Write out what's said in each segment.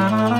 Renklensin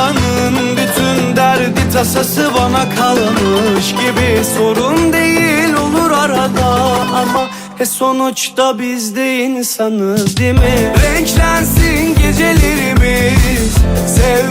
tasası bana kalmış gibi Sorun değil olur arada ama e sonuçta biz de insanız değil mi? Renklensin gecelerimiz Sevmeyi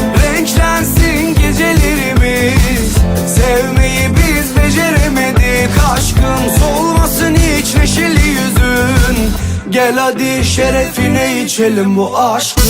Gel hadi şerefine içelim bu aşkın